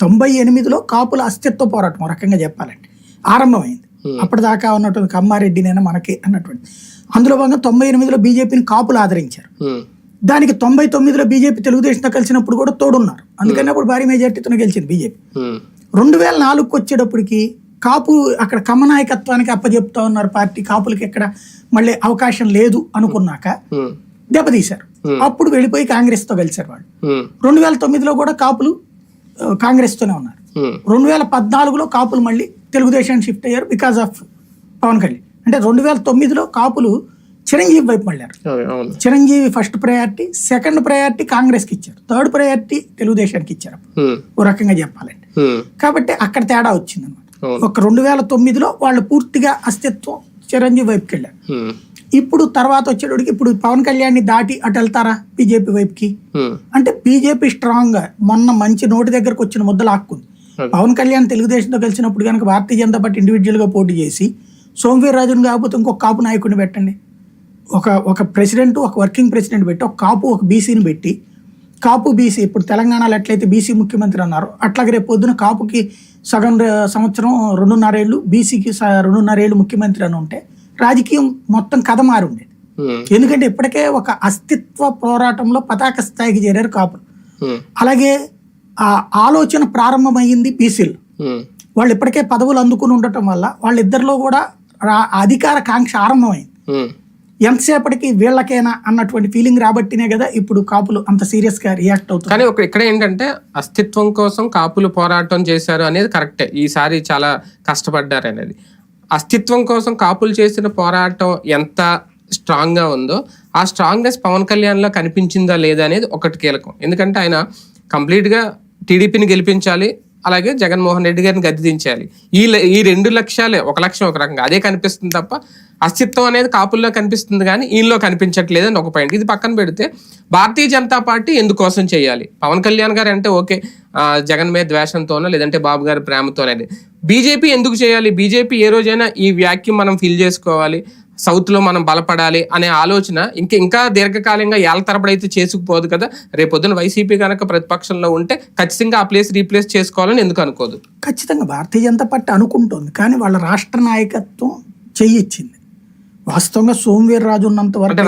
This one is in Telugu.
తొంభై ఎనిమిదిలో కాపుల అస్తిత్వ పోరాటం రకంగా చెప్పాలంటే ఆరంభమైంది. అప్పటిదాకా ఉన్నటువంటి కమ్మారెడ్డినైనా మనకి అన్నటువంటి. అందులో భాగంగా తొంభై ఎనిమిదిలో బీజేపీని కాపులు ఆదరించారు. దానికి తొంభై తొమ్మిదిలో బీజేపీ తెలుగుదేశంతో కలిసినప్పుడు కూడా తోడున్నారు. అందుకని అప్పుడు భారీ మెజార్టీతో గెలిచింది బీజేపీ. రెండు వేల నాలుగుకి వచ్చేటప్పటికి కాపు అక్కడ కమనాయకత్వానికి అప్పచెప్తా ఉన్నారు పార్టీ. కాపులకి ఎక్కడ మళ్ళీ అవకాశం లేదు అనుకున్నాక దెబ్బతీశారు. అప్పుడు వెళ్ళిపోయి కాంగ్రెస్తో కలిశారు వాళ్ళు. రెండు వేల తొమ్మిదిలో కూడా కాపులు కాంగ్రెస్తోనే ఉన్నారు. రెండు వేల పద్నాలుగులో కాపులు మళ్ళీ తెలుగుదేశానికి షిఫ్ట్ అయ్యారు బికాస్ ఆఫ్ పవన్ కళ్యాణ్. అంటే రెండు వేల తొమ్మిదిలో కాపులు చిరంజీవి వైపు మళ్ళారు Chiranjeevi first priority second priority కాంగ్రెస్కి ఇచ్చారు. థర్డ్ ప్రయారిటీ తెలుగుదేశానికి ఇచ్చారు. ఓ రకంగా చెప్పాలంటే. కాబట్టి అక్కడ తేడా వచ్చింది అనమాట. ఒక రెండు వేల తొమ్మిదిలో వాళ్ళు పూర్తిగా అస్తిత్వం చిరంజీవి వైపుకి వెళ్ళారు. ఇప్పుడు తర్వాత వచ్చేటోడికి ఇప్పుడు పవన్ కళ్యాణ్ని దాటి అటు వెళ్తారా బీజేపీ వైపుకి? అంటే బీజేపీ స్ట్రాంగ్గా మొన్న మంచి నోటి దగ్గరకు వచ్చిన ముద్దలు ఆక్కుంది. పవన్ కళ్యాణ్ తెలుగుదేశంతో కలిసినప్పుడు కనుక భారతీయ జనతా పార్టీ ఇండివిజువల్గా పోటీ చేసి సోమవీర్ రాజును కాకపోతే ఇంకొక కాపు నాయకుడిని పెట్టండి. ఒక ఒక ప్రెసిడెంట్ ఒక వర్కింగ్ ప్రెసిడెంట్ పెట్టి ఒక కాపు ఒక బీసీని పెట్టి కాపు బీసీ ఇప్పుడు తెలంగాణలో ఎట్లయితే బీసీ ముఖ్యమంత్రి అన్నారు అట్లాగే రేపు పొద్దున కాపుకి సగం సంవత్సరం రెండున్నరేళ్ళు బీసీకి రెండున్నరేళ్ళు ముఖ్యమంత్రి అని ఉంటే రాజకీయం మొత్తం కథ మారి ఉండేది ఉమ్, ఎందుకంటే ఇప్పటికే ఒక అస్తిత్వ పోరాటంలో పతాక స్థాయికి చేరారు కాపులు. అలాగే ఆ ఆలోచన ప్రారంభమైంది బీసీలు. ఉమ్, వాళ్ళు ఇప్పటికే పదవులు అందుకుని ఉండటం వల్ల వాళ్ళిద్దరిలో కూడా అధికార కాంక్ష ఆరంభమైంది. ఎంతసేపటికి వీళ్ళకేనా అన్నటువంటి ఫీలింగ్ రాబట్టినే కదా ఇప్పుడు కాపులు అంత సీరియస్గా రియాక్ట్ అవుతుంది కానీ ఒక ఇక్కడ ఏంటంటే అస్తిత్వం కోసం కాపులు పోరాటం చేశారు అనేది కరెక్టే. ఈసారి చాలా కష్టపడ్డారు అనేది అస్తిత్వం కోసం కాపులు చేసిన పోరాటం ఎంత స్ట్రాంగ్గా ఉందో ఆ స్ట్రాంగ్నెస్ పవన్ కళ్యాణ్లో కనిపించిందా లేదా అనేది ఒకటి కీలకం. ఎందుకంటే ఆయన కంప్లీట్గా టీడీపీని గెలిపించాలి అలాగే జగన్మోహన్ రెడ్డి గారిని గద్దె దించాలి. ఈ ల- ఈ రెండు లక్ష్యాలే ఒక లక్ష్యం ఒక రకంగా. అదే కనిపిస్తుంది తప్ప అస్తిత్వం అనేది కాపుల్లో కనిపిస్తుంది కానీ ఈయనలో కనిపించట్లేదు అని ఒక పాయింట్ ఇది పక్కన పెడితే భారతీయ జనతా పార్టీ ఎందుకోసం చేయాలి? పవన్ కళ్యాణ్ గారు అంటే ఓకే జగన్ మీద ద్వేషంతోనో లేదంటే బాబు గారి ప్రేమతోనే బీజేపీ ఎందుకు చేయాలి? బీజేపీ ఏ రోజైనా ఈ వ్యాక్యూమ్ మనం ఫిల్ చేసుకోవాలి. సౌత్లో మనం బలపడాలి అనే ఆలోచన ఇంకా ఇంకా దీర్ఘకాలంగా ఏళ్ళ తరబడి అయితే చేసుకుపోదు కదా. రేపొద్దున వైసీపీ కనుక ప్రతిపక్షంలో ఉంటే ఖచ్చితంగా ఆ ప్లేస్ రీప్లేస్ చేసుకోవాలని ఎందుకు అనుకోదు? ఖచ్చితంగా భారతీయ జనతా పార్టీ అనుకుంటోంది కానీ వాళ్ళ రాష్ట్ర నాయకత్వం చెయ్యిచ్చింది. వాస్తవంగా సోమవీర్ రాజు ఉన్నంత వరకు